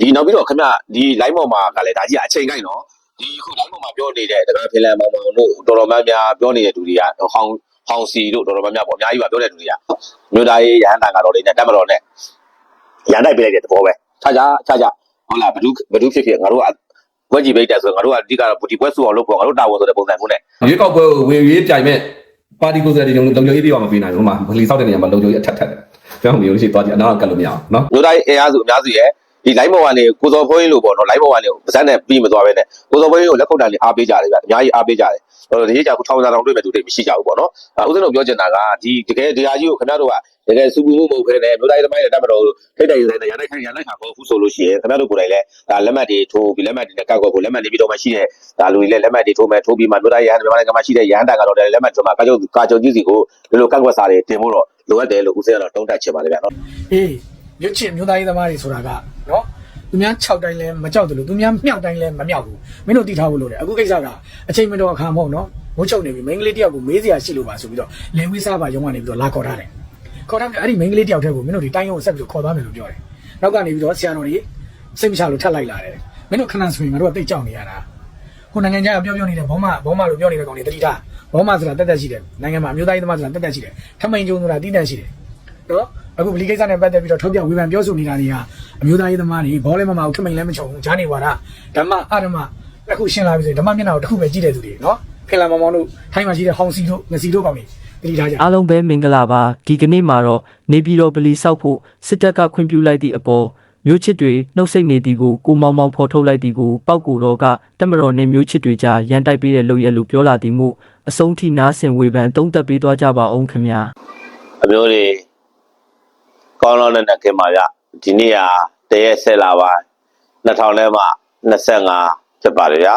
ဒီနောက်ပြီးတော့ခင်ဗျဒီ line ပေါ်မှာကလည်းဒါကြီးကအချိန်ကိုက်နော်ဒီခု line ပေါ်မှာပြောနေတဲ့တကားဖင်လန်မောင်မောင်တို့တော်တော်များများပြောနေတဲ့သူတွေကဟောင်းဟောင်းစီတို့တော်တော်များများပေါ့အများကြီးပါပြောတဲ့သူတွေကမြို့သားရေးရဟန်းတန်ကတော့တွေနဲ့တက်မတော်နဲ့ရန်တိုက်ပေးလိုက်တဲ့သဘောပဲခြားခြားခြားခြားဟုတ်လားဘဒုဘဒုဖြစ်ဖြစ်ငါတို့ကဘွက်ကြီးပိတ်တယ်ဆိုတော့ငါတို့ကအဓိကတော့ဒီဘွက်စုအောင်လုပ်ဖို့ငါတို့တာဝန်ဆိုတဲ့ပုံစံမျိုးနဲ့ရွေးကောက်ပွဲကိုဝင်ရွေးပြိုင်မဲ့ပါတီကိုယ်စားလှယ်တွေလုံခြုံရေးပြပါမပေးနိုင်ဘူးဟိုမှာဗလီဆောက်တဲ့နေရာမှာလုံခြုံရေးအထက်ထက်တယ်ကျွန်တော်မျိုးရှိသွားကြည့်အနာကကတ်လို့မရအောင်နော်မြို့သားရေးအင်အားစုအများစုရဲ့ ဒီ line ပေါ်ကနေကိုစော်ဖိုးရင်းလို့ပေါ့နော် line ပေါ်ကနေပါဇက်နဲ့ပြီးမသွားပဲနဲ့ကိုစော်ဖိုးရင်းကိုလက်ခုပ်တန်လေးအားပေးကြတယ်ဗျအများကြီးအားပေးကြတယ်ဟိုဒီရေးကြခုထောင်စာတောင်တွေ့မဲ့သူတွေမရှိကြဘူးပေါ့နော်အဲဥစဉ်တို့ပြောချင်တာကဒီတကယ်ဒီဟာကြီးကိုခင်ဗျားတို့ကတကယ်စူပူမှုမဟုတ်ဘဲနဲ့မြို့သားရေးသမိုင်းနဲ့တက်မတော်ထိတ်တိုက်ရိုက်နဲ့ရနိုင်ခိုင်ရနိုင်ခါပေါ့ခုဆိုလို့ရှိရင်ခင်ဗျားတို့ကိုယ်တိုင်လည်းဒါလက်မှတ်တွေထိုးပြီးလက်မှတ်တွေနဲ့ကောက်ကောက်ဖို့လက်မှတ်နေပြီးတော့မှရှိတဲ့ဒါလူတွေလည်းလက်မှတ်တွေထိုးမဲ့ထိုးပြီးမှမြို့သားရေးရဟန်းမြန်မာနိုင်ငံမှာရှိတဲ့ရဟန်းတန်ကတော့လည်းလက်မှတ်ထိုးမှကာချုပ်ကာချုပ်ကြီးစီကိုဒီလိုကောက်ကွက်စာတွေတင်ဖို့တော့လိုအပ်တယ်လို့ဥစဉ်ကတော့တုံးတက်ချင်ပါတယ်ဗျာနော်အေးမြွတ်ချစ်မြို့သားရေးသမားတွေဆိုတာက နော်သူများ6တိုင်းလဲမကြောက်တယ်လို့သူများမြောက်တိုင်းလဲမမြောက်ဘူးမင်းတို့သိထားဖို့လိုတယ်အခုကိစ္စကအချိန်မတော်အခါမဟုတ်နော်မိုးချုပ်နေပြီမိန်းကလေးတယောက်ကိုမေးစရာရှိလို့ပါဆိုပြီးတော့လဲဝေးစားပါရုံကနေပြီးတော့လာခေါ်ထားတယ်ခေါ်ထားပြီးအဲ့ဒီမိန်းကလေးတယောက်တည်းကိုမင်းတို့ဒီတိုင်းရုံကိုဆက်ပြီးတော့ခေါ်သွားမယ်လို့ပြောတယ်နောက်ကနေပြီးတော့ဆရာတော်ကြီးစိတ်မချလို့ထပ်လိုက်လာတယ်မင်းတို့ခဏဆိုရင်ငါတို့ကတိတ်ကြောက်နေရတာဟိုနိုင်ငံခြားကပြောပြောနေတဲ့ဘောမဘောမလို့ပြောနေတဲ့ကောင်တွေတတိထားဘောမဆိုတာတက်တက်ရှိတယ်နိုင်ငံမှာအမျိုးသားရေးသမားဆိုတာတက်တက်ရှိတယ်ထမိန်ကျုံဆိုတာတီးတန့်ရှိတယ် နော်အခုဗလီကိစ္စနဲ့ပတ်သက်ပြီးတော့ထုတ်ပြဝေဖန်ပြောဆိုနေတာတွေကအမျိုးသားရေးသမားတွေဘောလဲမမအောင်ထမိန်လည်းမချုံဘူးဂျာနေဝါဒဓမ္မအဓမ္မတစ်ခုရှင်းလာပြီဆိုရင်ဓမ္မမျက်နှာကိုတစ်ခုပဲကြည့်တဲ့သူတွေနော်ခင်လာမောင်မောင်တို့ထိုင်းမှာရှိတဲ့ဟောင်စီတို့ငစီတို့ကောင်တွေတတိထားကြအားလုံးပဲမင်္ဂလာပါဒီကနေ့မှာတော့နေပြည်တော်ဗလီဆောက်ဖို့စစ်တပ်ကခွင့်ပြုလိုက်သည့်အပေါ်မျိုးချစ်တွေနှုတ်ဆက်နေသည်ကိုကိုမောင်မောင်ဖော်ထုတ်လိုက်သည်ကိုပောက်ကူတော်ကတက်မတော်နဲ့မျိုးချစ်တွေကြားရန်တိုက်ပေးတဲ့လုပ်ရက်လို့ပြောလာသည်မို့အဆုံးထိနားဆင်ဝေဖန်သုံးသပ်ပေးသွားကြပါအောင်ခင်ဗျာအမျိုးတွေ ကောင်းလောင်းနဲ့နဲ့ခင်ပါဗျဒီနေ့ဟာတရက်ဆက်လာပါ2000နဲ့မှ25ဖြစ်ပါတယ်ဗျ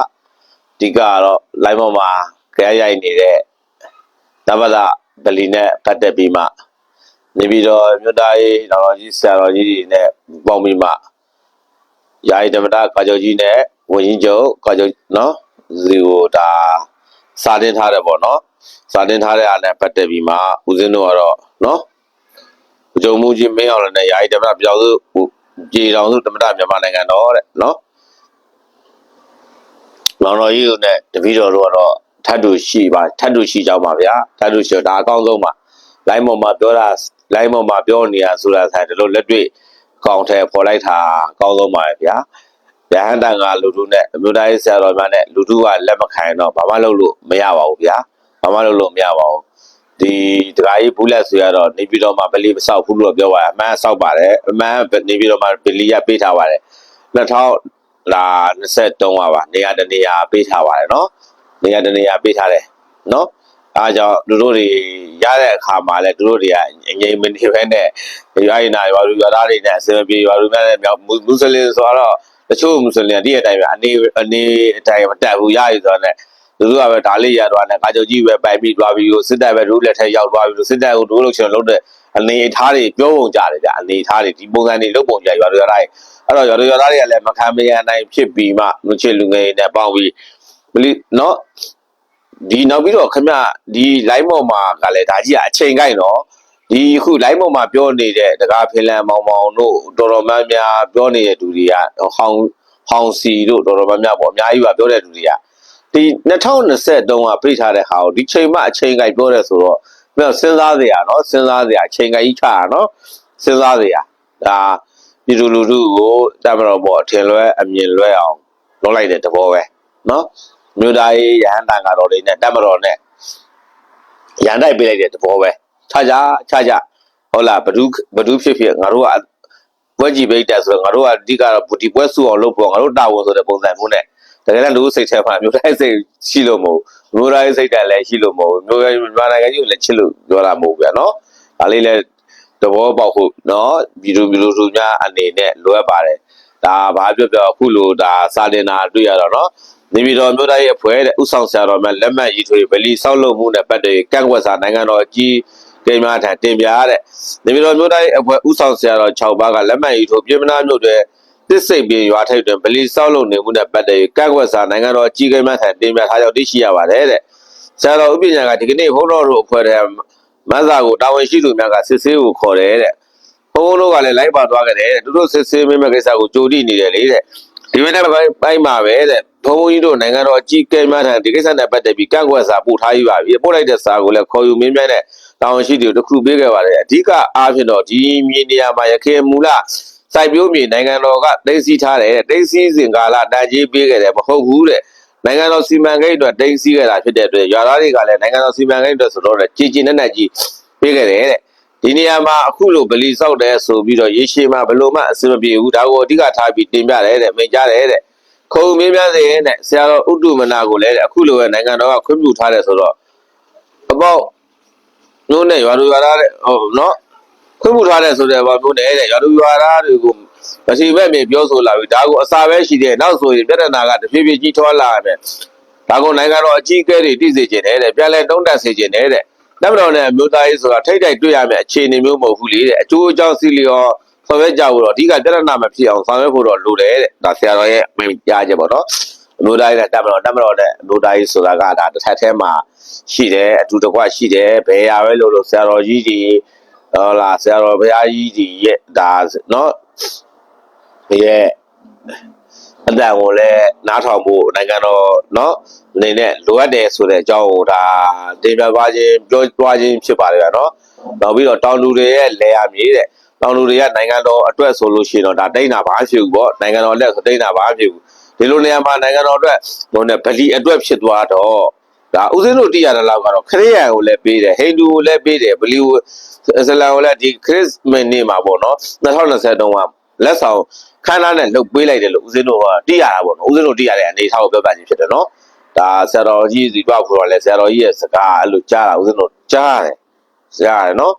ဒီကတော့ line ပေါ်မှာကြရိုက်နေတဲ့သဗ္ဗဒဗလီနဲ့ကတ်တက်ပြီးမှနေပြီးတော့မြို့သားရေးတော်တော်ကြီးဆရာတော်ကြီးတွေနဲ့ပေါင်းပြီးမှယာယီဓမ္မတာကာချုပ်ကြီးနဲ့ဝင်းကြီးချုပ်ကာချုပ်နော်ဒီကိုဒါစာတင်ထားတယ်ပေါ့နော်စာတင်ထားတဲ့အားနဲ့ပတ်သက်ပြီးမှဦးဇင်းတို့ကတော့နော်အ ကြုံမှုကြီးမင်းအောင်လည်းနဲ့ယာယီဓမ္မပြောင်းစုကြေတောင်စုဓမ္မတာမြန်မာနိုင်ငံတော်တဲ့နော်လောင်တော်ကြီးတို့နဲ့တပည့်တော်တို့ကတော့ထပ်တူရှိပါထပ်တူရှိကြပါဗျာထပ်တူရှိတော့ဒါအကောင်းဆုံးပါလိုင်းပေါ်မှာပြောတာလိုင်းပေါ်မှာပြောနေရဆိုတာဆိုင်ဒီလိုလက်တွေ့ကောင်းထဲပေါ်လိုက်တာအကောင်းဆုံးပါပဲဗျာရဟန်းတန်ကလူတို့နဲ့အမျိုးသားရေးဆရာတော်များနဲ့လူတို့ကလက်မခံရင်တော့ဘာမှလုပ်လို့မရပါဘူးဗျာဘာမှလုပ်လို့မရပါဘူး ဒီဒကာကြီးဘူးလက်ဆိုရတော့နေပြည်တော်မှာဗလီမဆောက်ဘူးလို့ပြောပါအမှန်ဆောက်ပါတယ်အမှန်နေပြည်တော်မှာဗလီရပေးထားပါတယ်2000လာ23ပါပါနေရာတနေရာပေးထားပါတယ်နော်နေရာတနေရာပေးထားတယ်နော်အားကြောင့်တို့တို့တွေရတဲ့အခါမှာလဲတို့တို့တွေကငြိမ်မနေဘဲနဲ့ရွာရင်နာရွာလူရွာသားတွေနဲ့အစမပြေရွာလူများနဲ့မြောက်မွတ်စလင်ဆိုတော့တချို့မွတ်စလင်ကဒီအတိုင်းပဲအနေအနေအတိုင်းမတက်ဘူးရရဆိုတော့ သူတို့ကပဲဒါလေးရတော့နဲ့ကာချုပ်ကြီးပဲပိုင်ပြီးသွားပြီးလို့စစ်တပ်ပဲဒုလက်ထက်ရောက်သွားပြီးလို့စစ်တပ်ကိုဒုလို့ချင်လို့တဲ့အနေအထားတွေပြောပုံကြတယ်ဗျအနေအထားတွေဒီပုံစံတွေလုပ်ပုံကြရွာတွေရွာတိုင်းအဲ့တော့ရွာတွေရွာသားတွေကလည်းမခံမရနိုင်ဖြစ်ပြီးမှလူချစ်လူငယ်နဲ့ပေါင်းပြီးဘလီနော်ဒီနောက်ပြီးတော့ခမဒီ line ပေါ်မှာကလည်းဒါကြီးကအချိန်ကိုက်နော်ဒီခု line ပေါ်မှာပြောနေတဲ့တကားဖင်လန်မောင်မောင်တို့တော်တော်များများပြောနေတဲ့သူတွေကဟောင်းဟောင်းစီတို့တော်တော်များများပေါ့အများကြီးပါပြောတဲ့သူတွေက ဒီ2020တုန်းကပြိထားတဲ့ဟာကိုဒီချိန်မှအချိန်ကြိုက်ပြောတယ်ဆိုတော့မြောစဉ်းစားစရာနော်စဉ်းစားစရာအချိန်ကြိုက်ကြီးချတာနော်စဉ်းစားစရာဒါပြည်သူလူထုကိုတမတော်ပေါ်အထင်လွဲအမြင်လွဲအောင်လုပ်လိုက်တဲ့သဘောပဲနော်မြို့သားရေးရဟန္တာကတော့လေးနဲ့တမတော်နဲ့ရန်တိုက်ပေးလိုက်တဲ့သဘောပဲခြားခြားခြားခြားဟုတ်လားဘဒုဘဒုဖြစ်ဖြစ်ငါတို့ကပွဲကြည့်ပိတ်တက်ဆိုတော့ငါတို့ကအဓိကတော့ဒီပွဲစုအောင်လုပ်ဖို့ငါတို့တာဝန်ဆိုတဲ့ပုံစံမျိုးနဲ့ တကယ်လည်းလူစိတ်ထဲမှာမျိုးတိုင်းစိတ်ရှိလို့မဟုတ်ဘူးမျိုးတိုင်းစိတ်တက်လည်းရှိလို့မဟုတ်ဘူးမျိုးတိုင်းမြန်မာနိုင်ငံကြီးကိုလည်းချစ်လို့ပြောတာမဟုတ်ဘူးဗျာနော်ဒါလေးလည်းသဘောပေါက်ဖို့နော်ဗီဒီယိုဗီဒီယိုသူများအနေနဲ့လိုအပ်ပါတယ်ဒါဘာပြောပြောအခုလိုဒါစာတင်တာတွေ့ရတော့နော်နေပြည်တော်မြို့တိုင်းရဲ့ဖွဲ့တဲ့ဥဆောင်ဆရာတော်များလက်မှတ်ရေးထိုးဗလီဆောက်လုပ်မှုနဲ့ပတ်သက်ကန့်ကွက်စာနိုင်ငံတော်ကြီးကိန်းများထံတင်ပြရတဲ့နေပြည်တော်မြို့တိုင်းအဖွဲ့ဥဆောင်ဆရာတော်6ပါးကလက်မှတ်ရေးထိုးပြည်မနာမြို့တွေ တစ်စိတ်ပြင်းရွာထိပ်တွင်ဗလီဆောက်လုပ်နေမှုနဲ့ပတ်သက်၍ကန့်ကွက်စာနိုင်ငံတော်အကြီးအကဲများထံတင်ပြထားကြောင်းသိရှိရပါတယ်တဲ့ဆရာတော်ဥပညာကဒီကနေ့ဘုန်းတော်တို့အဖွဲ့ထဲမဆာကိုတာဝန်ရှိသူများကစစ်ဆေးကိုခေါ်တယ်တဲ့ဘုံဘုံတို့ကလည်းလိုက်ပါသွားကြတယ်တဲ့သူတို့စစ်ဆေးမင်းမဲ့ကိစ္စကိုကြိုတိနေတယ်လေတဲ့ဒီမင်းနဲ့ပိုင်းမှာပဲတဲ့ဘုံဘုံကြီးတို့နိုင်ငံတော်အကြီးအကဲများထံဒီကိစ္စနဲ့ပတ်သက်ပြီးကန့်ကွက်စာပို့ထားပြီးပါပြီပို့လိုက်တဲ့စာကိုလည်းခေါ်ယူမင်းမြန်းတဲ့တာဝန်ရှိသူတို့တစ်ခုပေးခဲ့ပါတယ်အဓိကအားဖြင့်တော့ဒီမြေနေရာမှာရခိုင်မူလ စိုက်ပျိုးမြေနိုင်ငံတော်ကတိတ်စီထားတယ်တိတ်စီစဉ်ကာလတန်ကြီးပေးခဲ့တယ်မဟုတ်ဘူးတဲ့နိုင်ငံတော်စီမံကိန်းအတွက်တင်စီခဲ့တာဖြစ်တဲ့အတွက်ရွာသားတွေကလည်းနိုင်ငံတော်စီမံကိန်းအတွက်ဆိုတော့ကြည်ကြည်နဲ့နဲ့ကြီးပေးခဲ့တယ်တဲ့ဒီနေရာမှာအခုလိုဗလီဆောက်တယ်ဆိုပြီးတော့ရေရှည်မှာဘယ်လိုမှအဆင်မပြေဘူးဒါကိုအဓိကထားပြီးတင်ပြတယ်တဲ့မိန်ကြတယ်တဲ့ခုံမင်းများစေတဲ့ဆရာတော်ဥတ္တမနာကိုလည်းအခုလိုပဲနိုင်ငံတော်ကခွင့်ပြုထားတယ်ဆိုတော့အပေါက်မျိုးနဲ့ရွာသူရွာသားတဲ့ဟုတ်နော် ခွင့်ပြုထားတယ်ဆိုတဲ့ဘာမျိုးနဲ့တဲ့ရွာသူရွာသားတွေကိုမစီမဲ့မြေပြောဆိုလာပြီဒါကိုအစာပဲရှိတယ်နောက်ဆိုရင်ပြဿနာကတဖြည်းဖြည်းကြီးထွားလာတယ်ဒါကိုနိုင်ငံတော်အကြီးအကဲတွေတည်စေခြင်းတဲ့ပြန်လဲတုံးတက်စေခြင်းတဲ့တပ်မတော်နဲ့အမျိုးသားရေးဆိုတာထိတ်တိုက်တွေ့ရမယ့်အခြေအနေမျိုးမဟုတ်ဘူးလေတဲ့အကျိုးအကြောင်းစီလျော်ဆောင်ရွက်ကြဖို့တော့အဓိကပြဿနာမဖြစ်အောင်ဆောင်ရွက်ဖို့တော့လိုတယ်တဲ့ဒါဆရာတော်ရဲ့မိန့်ကြားချက်ပေါ့နော်အမျိုးသားရေးနဲ့တပ်မတော်တပ်မတော်နဲ့အမျိုးသားရေးဆိုတာကဒါတစ်ထပ်ထဲမှာရှိတယ်အတူတကွရှိတယ်ဘယ်ရပဲလို့လို့ဆရာတော်ကြီးကြီး ဟုတ်လားဆရာတော်ဘုရားကြီးကြီးရဲ့ဒါနော်ရဲ့အတန်ကိုလည်းနားထောင်ဖို့နိုင်ငံတော်နော်အနေနဲ့လိုအပ်တယ်ဆိုတဲ့အကြောင်းကိုဒါတင်ပြပါခြင်းပြောသွားခြင်းဖြစ်ပါလေကနော်နောက်ပြီးတော့တောင်လူတွေရဲ့လေယာမြေတဲ့တောင်လူတွေကနိုင်ငံတော်အတွက်ဆိုလို့ရှိရင်တော့ဒါတိတ်နာပါဖြစ်ဘူးပေါ့နိုင်ငံတော်လက်ဆိုတိတ်နာပါဖြစ်ဘူးဒီလိုနေရာမှာနိုင်ငံတော်အတွက်ဟိုနဲ့ဗလီအတွက်ဖြစ်သွားတော့ ဒါဥစဉ်တို့တည်ရတဲ့လောက်ကတော့ခရစ်ယာန်ကိုလည်းပေးတယ်ဟိန္ဒူကိုလည်းပေးတယ်ဗလီကိုအစ္စလာမ်ကိုလည်းဒီခရစ်မန်နေ့မှာပေါ့နော်2020တုန်းကလက်ဆောင်ခန်းသားနဲ့လုတ်ပေးလိုက်တယ်လို့ဦးဇင်းတို့ကတိရတာပေါ့နော်ဦးဇင်းတို့တိရတဲ့အနေအထားကိုပြောပြခြင်းဖြစ်တယ်နော်ဒါဆရာတော်ကြီးစီတော့ခေါ်တော့လဲဆရာတော်ကြီးရဲ့စကားအဲ့လိုကြားတာဦးဇင်းတို့ကြားတယ်ကြားတယ်နော်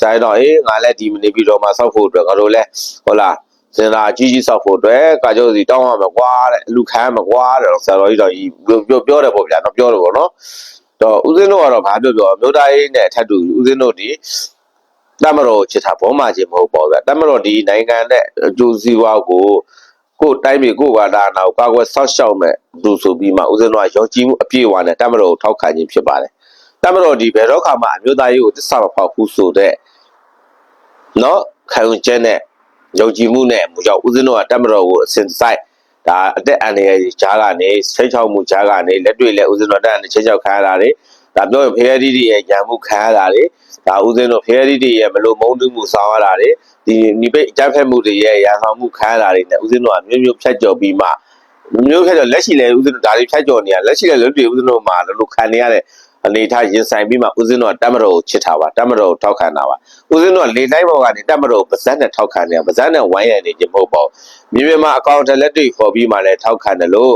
ဆိုင်တော့အေးငါလည်းဒီမနေပြီးတော့မှစောက်ဖို့အတွက်ငါတို့လဲဟုတ်လား စင်သာကြီးကြီးစောက်ဖို့အတွက်ကာကျိုးစီတောင်းရမှာကွာတဲ့အလူခံမှာကွာတဲ့ဆရာတော်ကြီးတော့ပြောပြောတယ်ပေါ့ဗျာနော်ပြောတယ်ပေါ့နော်တော့ဦးဇင်းတို့ကတော့ဘာပြောပြောမြို့သားရေးနဲ့အထက်တူဦးဇင်းတို့ဒီတမတော်ချစ်တာဘောမှချင်းမဟုတ်ပါဘူးဗျတမတော်ဒီနိုင်ငံနဲ့အကျိုးစီးပွားကိုကိုယ်တိုင်းပြည်ကိုယ်ဘာသာနာကိုကာကွယ်ဆောက်ရှောက်မဲ့လူဆိုပြီးမှဦးဇင်းတို့ကရောကြီးမှုအပြည့်အဝနဲ့တမတော်ကိုထောက်ခံခြင်းဖြစ်ပါတယ်တမတော်ဒီဘယ်တော့ခါမှအမျိုးသားရေးကိုတစ္ဆမဖောက်ဘူးဆိုတဲ့နော်ခံယူချက်နဲ့ ယုံကြည်မှုနဲ့မရောက်ဦးဇင်းတို့ကတမတော်ကိုအစဉ်ဆိုင်ဒါအသက်အန္တရာယ်ကြီးကြားကနေဆိတ်ချောက်မှုကြားကနေလက်တွေ့လက်ဦးဇင်းတို့တက်အနေချင်းချောက်ခံရတာတွေဒါပြောရင်ဖရဲဒီဒီရဲ့ညံမှုခံရတာတွေဒါဦးစင်းတို့ဖဲရီတွေရဲ့မလို့မုန်းတူးမှုဆောင်ရတာတွေဒီနိပိတ်အကြမ်းဖက်မှုတွေရဲ့ရန်ဆောင်မှုခံရတာတွေနဲ့ဦးစင်းတို့ကမျိုးမျိုးဖြတ်ကျော်ပြီးမှမျိုးဖြတ်ကျော်လက်ရှိလဲဦးစင်းတို့ဒါတွေဖြတ်ကျော်နေရလက်ရှိလဲလွတ်တွေဦးစင်းတို့မှာလို့ခံနေရတဲ့ အနေထားရင်ဆိုင်ပြီးမှဦးစင်းတို့ကတတ်မတော်ကိုချစ်တာပါတတ်မတော်ကိုထောက်ခံတာပါဦးစင်းတို့ကလေတိုင်းပေါ်ကနေတတ်မတော်ကိုပါဇက်နဲ့ထောက်ခံနေတာပါဇက်နဲ့ဝိုင်းရနေခြင်းမဟုတ်ပါဘူးမြေပြင်မှာအကောင့်တလက်တွေခေါ်ပြီးမှလည်းထောက်ခံတယ်လို့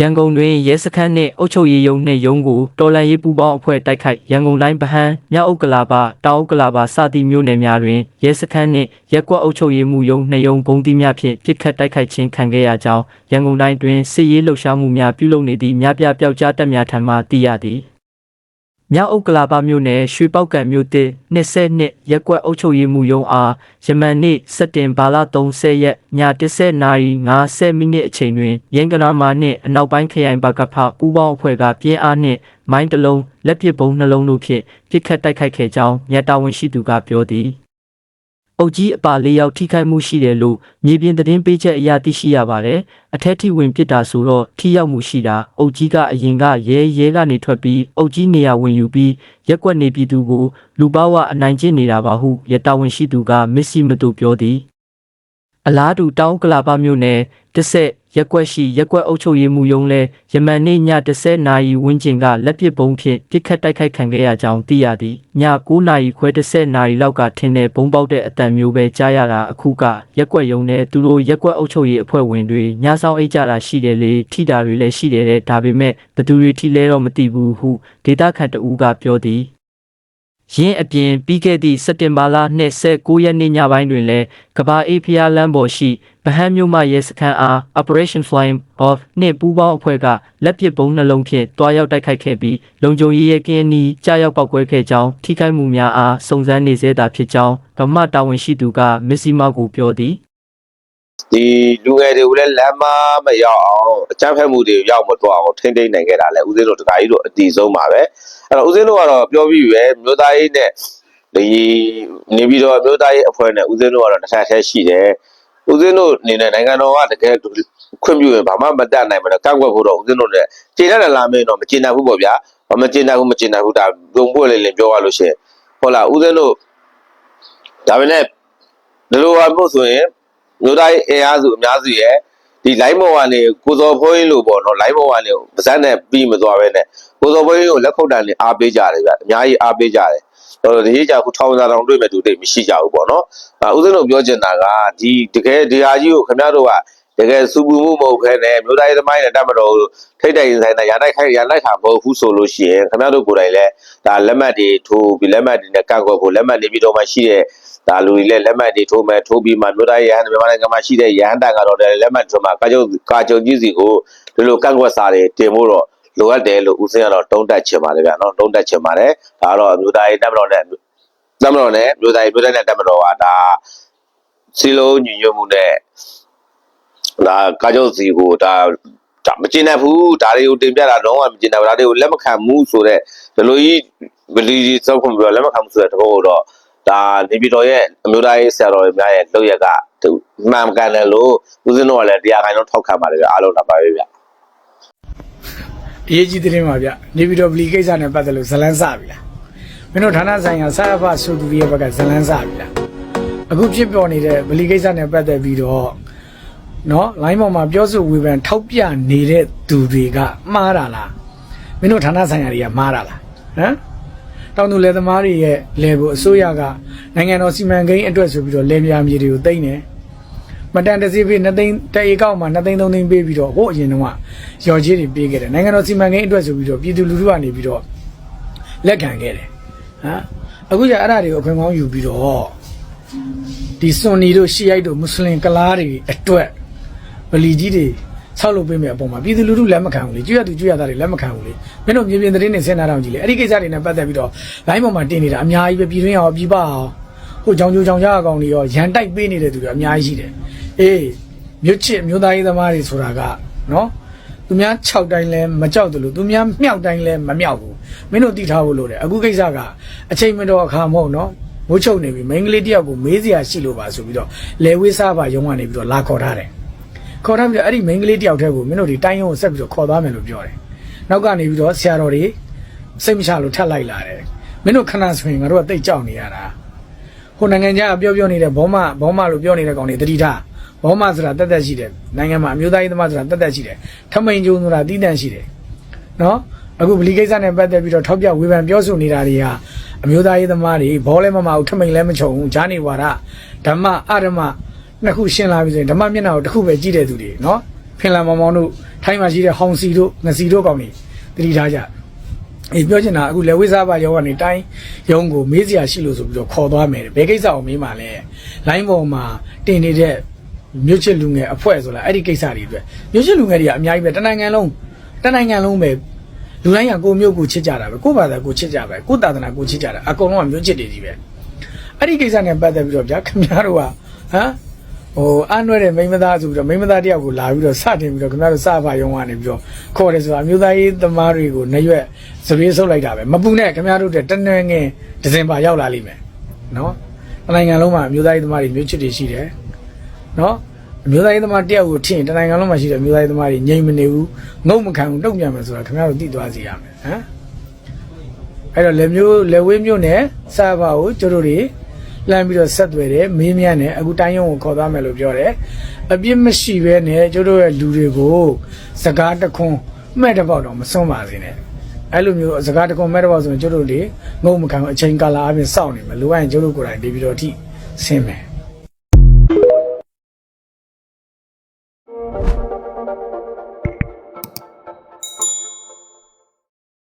ရန်ကုန်တွင်ရဲစခန်းနှင့်အုပ်ချုပ်ရေးရုံးနှင့်ရုံးကိုတော်လှန်ရေးပူးပေါင်းအဖွဲ့တိုက်ခိုက်ရန်ကုန်တိုင်းဗဟန်းမြောက်ဥက္ကလာပတောင်ဥက္ကလာပစသည့်မြို့နယ်များတွင်ရဲစခန်းနှင့်ရက်ကွက်အုပ်ချုပ်ရေးမှူးရုံးနှင့်ရုံးဘုံတိများဖြင့်ပစ်ခတ်တိုက်ခိုက်ခြင်းခံခဲ့ရကြောင်းရန်ကုန်တိုင်းတွင်စစ်ရေးလှုပ်ရှားမှုများပြုလုပ်နေသည့်များပြားပျောက်ကြားတပ်များထံမှသိရသည် မြောက်ဥက္ကလာပမြို့နယ်ရွှေပောက်ကံမြို့တစ်22ရက်ကွက်အုပ်ချုပ်ရေးမှူးရုံးအားယမန်နေ့စက်တင်ဘာလ30ရက်ည10နာရီ50မိနစ်အချိန်တွင်ရန်ကနာမာနှင့်အနောက်ပိုင်းခရိုင်ဘကဖပူးပေါင်းအဖွဲ့ကပြင်းအားနှင့်မိုင်းတစ်လုံးလက်ပစ်ဗုံးနှလုံးတို့ဖြင့်ပစ်ခတ်တိုက်ခိုက်ခဲ့ကြောင်းမြတ်တာဝန်ရှိသူကပြောသည် အုတ်ကြီးအပါလေးယောက်ထိခိုက်မှုရှိတယ်လို့မြေပြင်သတင်းပေးချက်အရသိရှိရပါတယ်။အထက်ထိဝင်ပစ်တာဆိုတော့ထိရောက်မှုရှိတာအုတ်ကြီးကအရင်ကရဲရဲကနေထွက်ပြီးအုတ်ကြီးနေရာဝင်ယူပြီးရက်ကွက်နေပြည်သူကိုလူပေါဝအနိုင်ကျင့်နေတာပါဟုရတာဝန်ရှိသူကမစ္စည်းမတူပြောသည်။ အလားတူတောင်ကလာပမြို့နယ်တစ်ဆက်ရက်ကွက်ရှိရက်ကွက်အုပ်ချုပ်ရေးမှူးရုံးလဲယမန်နေ့ည10နာရီဝန်းကျင်ကလက်ပစ်ဗုံးဖြင့်ပစ်ခတ်တိုက်ခိုက်ခံခဲ့ရကြောင်းသိရသည်ည9နာရီခွဲ10နာရီလောက်ကထင်းတဲ့ဘုံပေါက်တဲ့အတန်မျိုးပဲကြားရတာအခုကရက်ကွက်ရုံနဲ့သူတို့ရက်ကွက်အုပ်ချုပ်ရေးအဖွဲ့ဝင်တွေညဆောင်အိတ်ကြတာရှိတယ်လေထိတာတွေလည်းရှိတယ်တဲ့ဒါပေမဲ့ဘသူတွေထိလဲတော့မသိဘူးဟုဒေတာခန့်တဦးကပြောသည် ရင်းအပြင်ပြီးခဲ့သည့်စက်တင်ဘာလ29ရက်နေ့ညပိုင်းတွင်လည်းကဘာအေးဖျားလမ်းပေါ်ရှိဗဟန်းမြို့မှရဲစခန်းအား Operation Flame Off နှင့်ပူးပေါင်းအဖွဲ့ကလက်ပစ်ဗုံးနှလုံးဖြင့်တွားရောက်တိုက်ခိုက်ခဲ့ပြီးလုံခြုံရေးရဲကင်းနီးကြားရောက်ပောက်ကွဲခဲ့ကြောင်းထိခိုက်မှုများအားစုံစမ်းနေသေးတာဖြစ်ကြောင်းဗမာတာဝန်ရှိသူကမစ္စည်းမောက်ကိုပြောသည်ဒီလူငယ်တွေကိုလည်းလမ်းမမရောက်အောင်အကြမ်းဖက်မှုတွေရောက်မတော့အောင်ထိမ့်သိမ့်နိုင်ခဲ့တာလဲဦးဇင်းတို့တခါကြီးတို့အတီဆုံးပါပဲ အဲ့တော့ဦးဇင်းတို့ကတော့ပြောပြီးပဲမြို့သားရေးနဲ့ဒီနေပြီးတော့မြို့သားရေးအဖွဲ့နဲ့ဦးစင်းတို့ကတော့တစ်ထပ်တည်းရှိတယ်ဦးစင်းတို့အနေနဲ့နိုင်ငံတော်ကတကယ်ခွင့်ပြုရင်ဘာမှမတတ်နိုင်ဘူးလေကန့်ကွက်ဖို့တော့ဦးစင်းတို့လည်းကျေနပ်တယ်လားမင်းတော့မကျေနပ်ဘူးပေါ့ဗျာဘာမကျေနပ်ဘူးမကျေနပ်ဘူးဒါပုံပွက်လေးလေးပြောရလို့ရှိရင်ဟုတ်လားဦးစင်းတို့ဒါပဲနဲ့ဒီလိုဟာမို့ဆိုရင်မြို့သားရေးအင်အားစုအများစုရဲ့ ဒီ line ပေါ်ကနေကိုစော်ဖိုးရင်းလို့ပေါ့နော် line ပေါ်ကနေပါဇက်နဲ့ပြီးမသွားပဲနဲ့ကိုစော်ဖိုးရင်းကိုလက်ခုပ်တန်နဲ့အားပေးကြတယ်ဗျအများကြီးအားပေးကြတယ်တော့ဒီကြီးကြခုထောင်စားတောင်တွေ့မဲ့သူတိတ်မရှိကြဘူးပေါ့နော်။အဲဦးဇင်းတို့ပြောချင်တာကဒီတကယ်ဒီဟာကြီးကိုခင်ဗျားတို့က တကယ်စူပူမှုမဟုတ်ခဲနဲ့မြို့သားရေးသမိုင်းနဲ့တတ်မတော်ဘူးထိတ်တိုက်ရင်ဆိုင်နဲ့ရန်တိုက်ခိုက်ရန်တိုက်ခါမဟုတ်ဘူးဆိုလို့ရှိရင်ခင်ဗျားတို့ကိုယ်တိုင်လည်းဒါလက်မှတ်တွေထိုးပြီးလက်မှတ်တွေနဲ့ကန့်ကွက်ဖို့လက်မှတ်နေပြီးတော့မှရှိတဲ့ဒါလူတွေလည်းလက်မှတ်တွေထိုးမဲ့ထိုးပြီးမှမြို့သားရေးရဟန်းမြန်မာနိုင်ငံမှာရှိတဲ့ရဟန်းတန်ကတော့လည်းလက်မှတ်ထိုးမှကာကြုံကာကြုံကြီးစီကိုဒီလိုကန့်ကွက်စာတွေတင်ဖို့တော့လိုအပ်တယ်လို့ဦးစင်းကတော့တုံးတက်ချင်ပါတယ်ဗျာနော်တုံးတက်ချင်ပါတယ်ဒါကတော့မြို့သားရေးတတ်မတော်နဲ့တမတော်နဲ့မြို့သားရေးမြို့သားနဲ့တမတော်ကဒါစီလုံးညီညွတ်မှုနဲ့ ဒါကာကြောစီကိုဒါဒါမကျင်တဲ့ဘူးဒါတွေကိုတင်ပြတာတော့မကျင်တဲ့ဘူးဒါတွေကိုလက်မခံဘူးဆိုတော့ဒီလိုကြီးဗလီကြီးစောက်ခွန်ပြောလက်မခံဘူးဆိုတဲ့တဘောတော့ဒါနေပြည်တော်ရဲ့အမျိုးသားရေးဆရာတော်များရဲ့လုပ်ရက်ကသူမှန်ကန်တယ်လို့ဦးဇင်းတို့ကလည်းတရားခိုင်လုံးထောက်ခံပါတယ်ဗျအားလုံးတော့ပါပဲဗျအရေးကြီးတဲ့မှာဗျနေပြီးတော့ဗလီကိစ္စနဲ့ပတ်သက်လို့ဇလန်းစပြီလားမင်းတို့ဌာနဆိုင်ရာဆရာဖဆိုသူရဲ့ဘက်ကဇလန်းစပြီလားအခုဖြစ်ပေါ်နေတဲ့ဗလီကိစ္စနဲ့ပတ်သက်ပြီးတော့ နော် line ပေါ်မှာပြောဆိုဝေဖန်ထောက်ပြနေတဲ့သူတွေကမှားတာလားမင်းတို့ဌာနဆိုင်ရာတွေကမှားတာလားဟမ်တောင်သူလယ်သမားတွေရဲ့လယ်ကိုအစိုးရကနိုင်ငံတော်စီမံကိန်းအတွက်ဆိုပြီးတော့လယ်ပြာမြေတွေကိုတိမ့်တယ်မတန်တစီပေး2သိန်းတအေကောက်မှာ2သိန်း3သိန်းပေးပြီးတော့ဟိုအရင်တုန်းကရော်ကြီးတွေပေးခဲ့တယ်နိုင်ငံတော်စီမံကိန်းအတွက်ဆိုပြီးတော့ပြည်သူလူထုကနေပြီးတော့လက်ခံခဲ့တယ်ဟမ်အခုကျအဲ့ဒါတွေကိုအခွင့်ကောင်းယူပြီးတော့ဒီစွန်နီတို့ရှီရိုက်တို့မွတ်စလင်ကလားတွေအတွက် ဗလီကြီးတွေဆောက်လုပ်ပေးမယ်အပေါ်မှာပြည်သူလူထုလက်မခံဘူးလေကျွရသူကျွရသားတွေလက်မခံဘူးလေမင်းတို့မြေပြင်သတင်းတွေဆင်းလာတော့ကြည့်လေအဲ့ဒီကိစ္စတွေနဲ့ပတ်သက်ပြီးတော့ line ပေါ်မှာတင်နေတာအများကြီးပဲပြည်တွင်းရောပြည်ပရောဟိုကြောင်ကြိုကြောင်ကြအကောင်တွေရောရန်တိုက်ပေးနေတဲ့သူတွေအများကြီးရှိတယ်အေးမြို့ချစ်မြို့သားရေးသမားတွေဆိုတာကနော်သူများ6တိုင်းလဲမကြောက်တယ်လို့သူများမြောက်တိုင်းလဲမမြောက်ဘူးမင်းတို့သိထားဖို့လိုတယ်အခုကိစ္စကအချိန်မတော်အခါမဟုတ်နော်မိုးချုပ်နေပြီမိန်းကလေးတယောက်ကိုမေးစရာရှိလို့ပါဆိုပြီးတော့လဲဝေးစားပါရုံကနေပြီးတော့လာခေါ်ထားတယ် ခေါ်ထားပြီးတော့အဲ့ဒီမိန်းကလေးတယောက်တည်းကိုမင်းတို့ဒီတိုင်းရုံကိုဆက်ပြီးတော့ခေါ်သွားမယ်လို့ပြောတယ်။နောက်ကနေပြီးတော့ဆရာတော်တွေစိတ်မချလို့ထပ်လိုက်လာတယ်။မင်းတို့ခဏဆိုရင်ငါတို့ကတိတ်ကြောက်နေရတာ။ဟိုနိုင်ငံခြားကပြောပြောနေတဲ့ဘောမဘောမလို့ပြောနေတဲ့ကောင်တွေတတိထားဘောမဆိုတာတက်တက်ရှိတယ်။နိုင်ငံမှာအမျိုးသားရေးသမားဆိုတာတက်တက်ရှိတယ်။ထမိန်ကျုံဆိုတာတီးတန့်ရှိတယ်။နော်အခုဗလီကိစ္စနဲ့ပတ်သက်ပြီးတော့ထောက်ပြဝေဖန်ပြောဆိုနေတာတွေဟာအမျိုးသားရေးသမားတွေဘောလဲမမအောင်ထမိန်လဲမချုံဘူးဂျာနေဝါဒဓမ္မအဓမ္မ နှစ်ခုရှင်းလာပြီဆိုရင်ဓမ္မမျက်နှာကိုတစ်ခုပဲကြည့်တဲ့သူတွေနော်ဖင်လန်မောင်မောင်တို့ထိုင်းမှာရှိတဲ့ဟောင်စီတို့ငစီတို့ကောင်တွေတတိထားကြအေးပြောချင်တာအခုလက်ဝိစားပါရောကနေတိုင်းရုံးကိုမေးစရာရှိလို့ဆိုပြီးတော့ခေါ်သွားမယ်ဘယ်ကိစ္စကိုမေးမှလဲလိုင်းပေါ်မှာတင်နေတဲ့မြို့ချစ်လူငယ်အဖွဲ့ဆိုလားအဲ့ဒီကိစ္စတွေအတွက်မြို့ချစ်လူငယ်တွေကအများကြီးပဲတနိုင်ငံလုံးတနိုင်ငံလုံးပဲလူတိုင်းကကိုမျိုးကိုချစ်ကြတာပဲကိုဘာသာကိုချစ်ကြပဲကိုသာသနာကိုချစ်ကြတာအကုန်လုံးကမြို့ချစ်တွေကြီးပဲအဲ့ဒီကိစ္စနဲ့ပတ်သက်ပြီးတော့ဗျာခင်ဗျားတို့ကဟမ် ဟိုအနှွဲတဲ့မိန်းမသားဆိုပြီးတော့မိန်းမသားတယောက်ကိုလာပြီးတော့စတင်ပြီးတော့ခင်ဗျားတို့စဖာယုံကနေပြီးတော့ခေါ်တယ်ဆိုတာအမျိုးသားရေးသမားတွေကိုနှရွက်စပင်းဆုပ်လိုက်တာပဲမပူနဲ့ခင်ဗျားတို့တဲ့တနွယ်ငင်ဒဇင်ပါရောက်လာလိမ့်မယ်နော်တနိုင်ငံလုံးမှာအမျိုးသားရေးသမားတွေမျိုးချစ်တွေရှိတယ်နော်အမျိုးသားရေးသမားတယောက်ကိုထင်တနိုင်ငံလုံးမှာရှိတဲ့အမျိုးသားရေးသမားတွေငြိမ်မနေဘူးငုံမခံဘူးတုံ့ပြန်မယ်ဆိုတာခင်ဗျားတို့သိသွားစီရမယ်ဟမ်အဲ့တော့လက်မျိုးလက်ဝေးမျိုးနဲ့စဖာကိုကျတို့တွေ လမ်းပြီးတော့ဆက်သွယ်တယ်မင်းမြန်းတယ်အခုတိုင်းရုံကိုခေါ်သွားမယ်လို့ပြောတယ်အပြစ်မရှိဘဲနဲ့ကျတို့ရဲ့လူတွေကိုစကားတခွန်းမဲ့တစ်ပေါက်တော့မစွန့်ပါစေနဲ့အဲ့လိုမျိုးစကားတခွန်းမဲ့တစ်ပေါက်ဆိုရင်ကျတို့လေငုံမခံဘူးအချိန်ကာလအပြင်စောင့်နေမယ်လိုအပ်ရင်ကျတို့ကိုယ်တိုင်နေပြီးတော့အထိဆင်းမယ်